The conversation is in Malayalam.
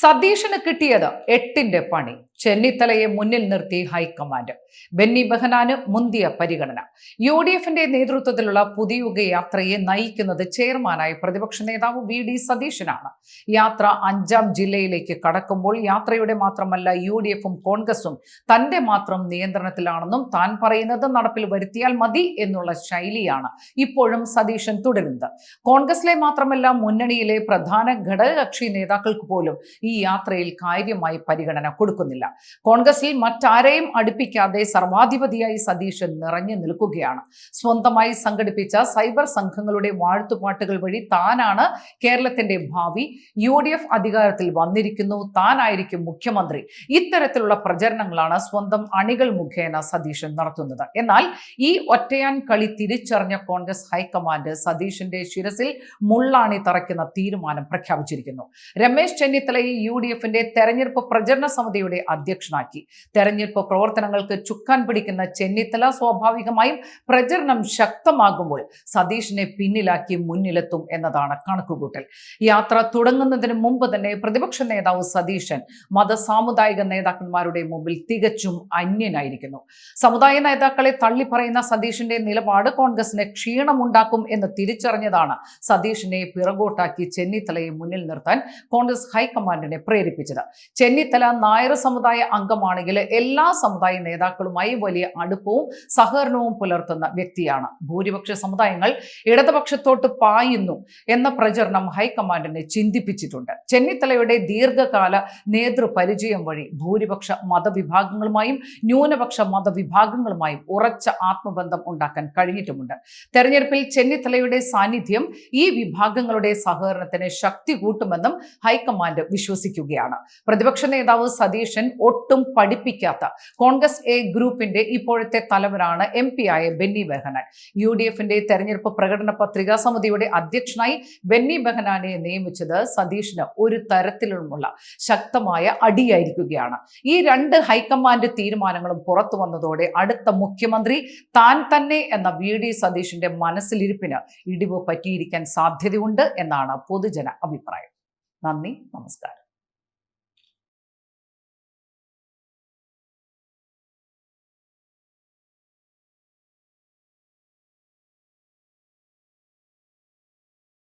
സതീഷിന് കിട്ടിയത് എട്ടിന്റെ പണി. ചെന്നിത്തലയെ മുന്നിൽ നിർത്തി ഹൈക്കമാൻഡ്. ബെന്നി ബെഹനാന് മുന്തിയ പരിഗണന. യു ഡി എഫിന്റെ നേതൃത്വത്തിലുള്ള പുതിയുഗ യാത്രയെ നയിക്കുന്നത് ചെയർമാനായ പ്രതിപക്ഷ നേതാവ് വി ഡി സതീശനാണ്. യാത്ര അഞ്ചാം ജില്ലയിലേക്ക് കടക്കുമ്പോൾ യാത്രയുടെ മാത്രമല്ല യു ഡി എഫും കോൺഗ്രസും തന്റെ മാത്രം നിയന്ത്രണത്തിലാണെന്നും താൻ പറയുന്നത് നടപ്പിൽ വരുത്തിയാൽ മതി എന്നുള്ള ശൈലിയാണ് ഇപ്പോഴും സതീശൻ തുടരുന്നത്. കോൺഗ്രസിലെ മാത്രമല്ല മുന്നണിയിലെ പ്രധാന ഘടകകക്ഷി നേതാക്കൾക്ക് പോലും ഈ യാത്രയിൽ കാര്യമായി പരിഗണന കൊടുക്കുന്നില്ല. കോൺഗ്രസിൽ മറ്റാരെയും അടുപ്പിക്കാതെ സർവാധിപതിയായി സതീശൻ നിറഞ്ഞു നിൽക്കുകയാണ്. സ്വന്തമായി സംഘടിപ്പിച്ച സൈബർ സംഘങ്ങളുടെ വാഴ്ത്തുപാട്ടുകൾ വഴി താനാണ് കേരളത്തിന്റെ ഭാവി. യു ഡി എഫ് അധികാരത്തിൽ വന്നിരിക്കുന്നു താനായിരിക്കും മുഖ്യമന്ത്രി. ഇത്തരത്തിലുള്ള പ്രചരണങ്ങളാണ് സ്വന്തം അണികൾ മുഖേന സതീശൻ നടത്തുന്നത്. എന്നാൽ ഈ ഒറ്റയാൻ കളി തിരിച്ചറിഞ്ഞ കോൺഗ്രസ് ഹൈക്കമാൻഡ് സതീശന്റെ ശിരസിൽ മുള്ളാണി തറയ്ക്കുന്ന തീരുമാനം പ്രഖ്യാപിച്ചിരിക്കുന്നു. രമേശ് ചെന്നിത്തലയെ യു ഡി എഫിന്റെ തെരഞ്ഞെടുപ്പ് പ്രചരണ സമിതിയുടെ അധ്യക്ഷനാക്കി. തെരഞ്ഞെടുപ്പ് പ്രവർത്തനങ്ങൾക്ക് ചുക്കാൻ പിടിക്കുന്ന ചെന്നിത്തല സ്വാഭാവികമായും പ്രചരണം ശക്തമാകുമ്പോൾ സതീഷിനെ പിന്നിലാക്കി മുന്നിലെത്തും എന്നതാണ് കണക്കുകൂട്ടൽ. യാത്ര തുടങ്ങുന്നതിന് മുമ്പ് തന്നെ പ്രതിപക്ഷ നേതാവ് സതീശൻ മത സാമുദായിക നേതാക്കന്മാരുടെ മുമ്പിൽ തികച്ചും അന്യനായിരിക്കുന്നു. സമുദായ നേതാക്കളെ തള്ളിപ്പറയുന്ന സതീഷിന്റെ നിലപാട് കോൺഗ്രസിന് ക്ഷീണമുണ്ടാക്കും എന്ന് തിരിച്ചറിഞ്ഞതാണ് സതീഷിനെ പിറകോട്ടാക്കി ചെന്നിത്തലയെ മുന്നിൽ നിർത്താൻ കോൺഗ്രസ് ഹൈക്കമാൻഡിനെ പ്രേരിപ്പിച്ചത്. ചെന്നിത്തല നായർ സമുദായ അംഗമാണെങ്കിൽ എല്ലാ സമുദായ നേതാക്കളുമായി വലിയ അടുപ്പവും സഹകരണവും പുലർത്തുന്ന വ്യക്തിയാണ്. ഭൂരിപക്ഷ സമുദായങ്ങൾ ഇടതുപക്ഷത്തോട്ട് പായുന്നു എന്ന പ്രചരണം ഹൈക്കമാൻഡിനെ ചിന്തിപ്പിച്ചിട്ടുണ്ട്. ചെന്നിത്തലയുടെ ദീർഘകാല നേതൃപരിചയം വഴി ഭൂരിപക്ഷ മതവിഭാഗങ്ങളുമായും ന്യൂനപക്ഷ മതവിഭാഗങ്ങളുമായും ഉറച്ച ആത്മബന്ധം ഉണ്ടാക്കാൻ കഴിഞ്ഞിട്ടുമുണ്ട്. തെരഞ്ഞെടുപ്പിൽ ചെന്നിത്തലയുടെ സാന്നിധ്യം ഈ വിഭാഗങ്ങളുടെ സഹകരണത്തിന് ശക്തി കൂട്ടുമെന്നും ഹൈക്കമാൻഡ് വിശ്വസിക്കുകയാണ്. പ്രതിപക്ഷ നേതാവ് സതീശൻ ഒട്ടും പഠിപ്പിക്കാത്ത കോൺഗ്രസ് എ ഗ്രൂപ്പിന്റെ ഇപ്പോഴത്തെ തലവനാണ് എം പി ആയ ബെന്നി ബെഹനാൻ. യു ഡി എഫിന്റെ തെരഞ്ഞെടുപ്പ് പ്രകടന പത്രികാ സമിതിയുടെ അധ്യക്ഷനായി ബെന്നി ബെഹനാനെ നിയമിച്ചത് സതീഷിന് ഒരു തരത്തിലുമുള്ള ശക്തമായ അടിയായിരിക്കുകയാണ്. ഈ രണ്ട് ഹൈക്കമാൻഡ് തീരുമാനങ്ങളും പുറത്തു വന്നതോടെ അടുത്ത മുഖ്യമന്ത്രി താൻ തന്നെ എന്ന വി ഡി സതീഷിന്റെ മനസ്സിലിരിപ്പിന് ഇടിവ് പറ്റിയിരിക്കാൻ സാധ്യതയുണ്ട് എന്നാണ് പൊതുജന അഭിപ്രായം. നന്ദി നമസ്കാരം.